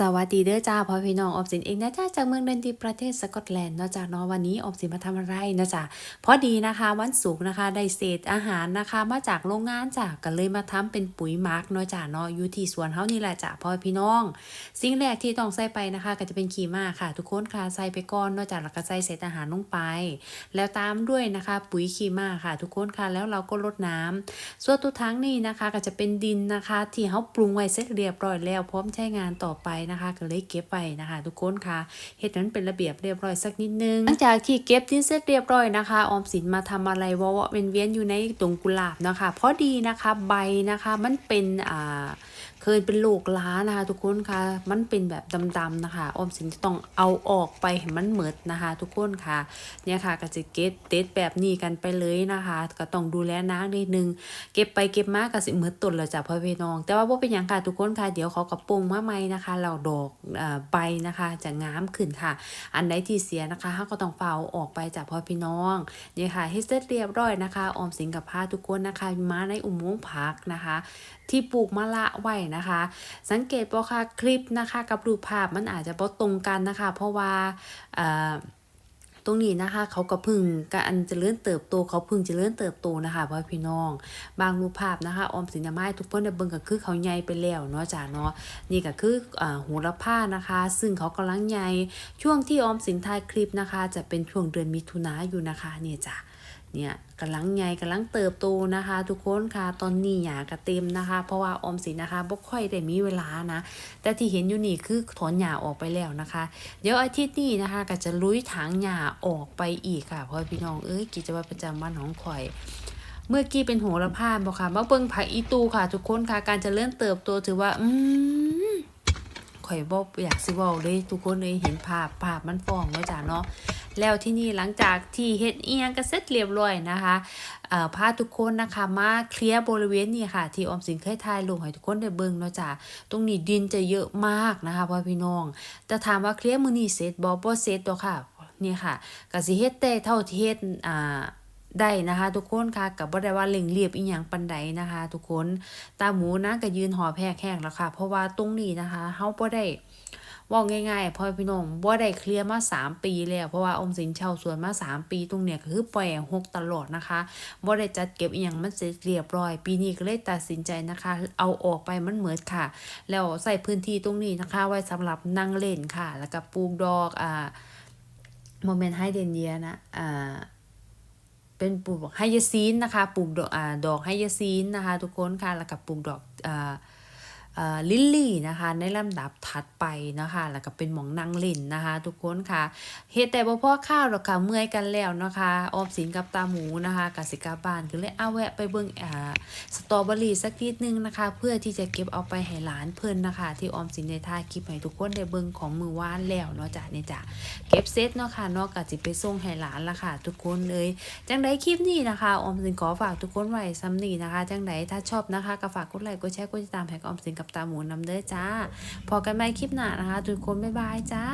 สวัสดีเด้อจ้าพ่อพี่น้องออมสินเองนะจ้าจากเมืองเดนดีประเทศสกอตแลนด์นาะจ้าเนาะวันนี้ออมสินมาทำอะไรนะจ้าพอดีนะคะวันศุกร์นะคะได้เศษอาหารนะคะมาจากโรงงานจ้าก็เลยมาทำเป็นปุ๋ยหมักเนาะจ้าเนาะอยู่ที่สวนเฮานี่แหละจ้าพ่อพี่น้อง สิ่งแรกที่ต้องใส่ไปนะคะ ก็จะเป็นขี้ม้าค่ะ ทุกคนค่ะใส่ไปก่อนนาะจ้าแล้วก็ใส่เศษอาหารลงไป แล้วตามด้วยนะคะ ปุ๋ยขี้ม้าค่ะ ทุกคนค่ะแล้วเราก็รดน้ำส่วนตัวทั้งนี้นะคะ ก็จะเป็นดินนะคะ ที่เขาปรุงไว้เสร็จเรียบร้อยแล้วพร้อมใช้งานต่อไปนะคะก็เลยเก็บไปนะคะทุกคนค่ะเฮ็ดนั้นเป็นระเบียบเรียบร้อยสักนิดนึงหลังจากที่เก็บทิ้งเสร็จเรียบร้อยนะคะ ออมสินมาทำอะไรวะวะเวียนเวียนๆอยู่ในตรงกุหลาบนะคะพอดีนะคะใบนะคะมันเป็นอ่า เคยเป็นโรคล้านะคะ ทุกคนค่ะ มันเป็นแบบดำๆนะคะออมสินจะต้องเอาออกไปให้มันเหมิดนะคะ ทุกคนค่ะ เนี่ยค่ะก็จะเก็บเต็ดแบบนี้กันไปเลยนะคะ ก็ต้องดูแลน้ำนิดนึง เก็บไปเก็บมาก็สิเหมิดต้นแล้วจ้ะพ่อพี่น้อง แต่ว่าบ่เป็นหยังค่ะทุกคนค่ะเดี๋ยวเขากระปุงมาใหม่นะคะ เราดอกอใบนะคะ จะงามขึ้นค่ะ อันใดที่เสียนะคะเราก็ต้องเฝ้าออกไปจากพ่อพี่น้องเนี่ยค่ะให้เสร็จเรียบร้อยนะคะ ออมสินกับพาทุกคนนะคะ มาในอุโมงค์ผักนะคะ ที่ปลูกมะละไว้นะคะ สังเกตบ่ค่ะคลิปนะคะกับรูปภาพมันอาจจะบ่ตรงกันนะคะ เพราะว่าตรงนี้นะคะเขาก็พึ่งการเจริญเติบโตเขาพึ่งเจริญเติบโตนะคะพ่อพี่น้อง บางรูปภาพนะคะออมสินยาไม้ทุกคนได้เบิ่งก็คือเขาใหญ่ไปแล้วเนาะจ้าเนาะนี่ก็คืออ่าโหระพานะคะ ซึ่งเขากำลังใหญ่ช่วงที่ออมสินถ่ายคลิปนะคะ จะเป็นช่วงเดือนมิถุนาอยู่นะคะเนี่ยจ้ะ เนี่ยกำลังใหญ่กำลังเติบโตนะคะ ทุกคนค่ะตอนนี้หยากระเต็มนะคะ เพราะว่าออมสินนะคะบ่ค่อยได้มีเวลานะแต่ที่เห็นอยู่นี่คือถอนหญ้าออกไปแล้วนะคะ เดี๋ยวอาทิตย์นี้นะคะ ก็จะลุยถางหญ้าออกไปอีกค่ะเพราะพี่น้องเอ้ยกิจวัตรประจำวันของข่อยเมื่อกี้เป็นโหระพาบ่ค่ะมาเบิ่งผักอีตูค่ะ ทุกคนค่ะ การจะเริ่มเติบโตถือว่า อืม ข่อยบ่อยากสิเว้าเลยทุกคนเลยเห็นภาพภาพมันฟ้องเนาะจ้ะเนาะแล้วที่นี่หลังจากที่เฮ็ดเอียงก็เสร็จเรียบร้อยนะคะเอ่อพาทุกคนนะคะมาเคลียร์บริเวณนี้ค่ะ ที่ออมสินเคยถ่ายลงให้ทุกคนได้เบิ่งเนาะจ้ะตรงนี้ดินจะเยอะมากนะคะพ่อพี่น้อง แต่ถามว่าเคลียร์มื้อนี้เสร็จบ่บ่เสร็จดอกค่ะนี่ค่ะก็สิเฮ็ดแต่เท่าที่เฮ็ดอ่า ได้นะคะ ทุกคนค่ะกับบ่ได้ว่าเร่งรียบอีหยังปันใดนะคะ ทุกคนตาหมูนะก็ยืนหอแพกแห้งแล้วค่ะ เพราะว่าตรงนี้นะคะเฮาบ่ได้ว่าง่ายๆพ่อพี่น้องบ่ได้เคลียร์มา3ปีแล้วเพราะว่าอมสินเช่าสวนมา3ปีตรงเนี้ยก็คือปล่อยหกตลอดนะคะบ่ได้จัดเก็บอีหยังมันเสร็จเรียบร้อย ปีนี้ก็เลยตัดสินใจนะคะ เอาออกไปมันเหมือนค่ะ แล้วใส่พื้นที่ตรงนี้นะคะ ไว้สำหรับนั่งเล่นค่ะ แล้วก็ปลูกดอกอ่าโมเมนต์ไฮเดนเยียนะอ่า เป็นปลูกไฮยาซีนนะคะ ปลูกดอกอ่าดอกไฮยาซีนนะคะ ทุกคนค่ะ แล้วก็ปลูกดอกอ่าอ่า ลิลลี่นะคะในลำดับถัดไปนะคะแล้วก็เป็นหมองนางลินนะคะ ทุกคนค่ะเฮ็ดแต่บ่พอข้าวหรอกค่ะเมื่อยกันแล้วนะคะออมสินกับตาหมูนะคะกสิกาบานก็เลยเอาแวะไปเบิ่งอ่าสตรอเบอรี่สักนิดนึงนะคะ เพื่อที่จะเก็บเอาไปให้หลานเพิ่นนะคะ ที่ออมสินในท่ายคลิปให้ทุกคนได้เบิ่งของมือว่านแล้วเนาะจ้ะเนี่ยจ้ะเก็บเซตเนาะค่ะเนาะก็สิไปส่งให้หลานละค่ะ ทุกคนเลยจังไดคลิปนี้นะคะออมสินขอฝากทุกคนไว้ซ้ำนี้นะคะจังไดถ้าชอบนะคะก็ฝากกดไลค์กดแชร์กดติดตามให้กับออมสินกับกับตาหมูนำเด้อจ้าพอกันใหม่คลิปหน้านะคะทุกคนบ๊ายบายจ้า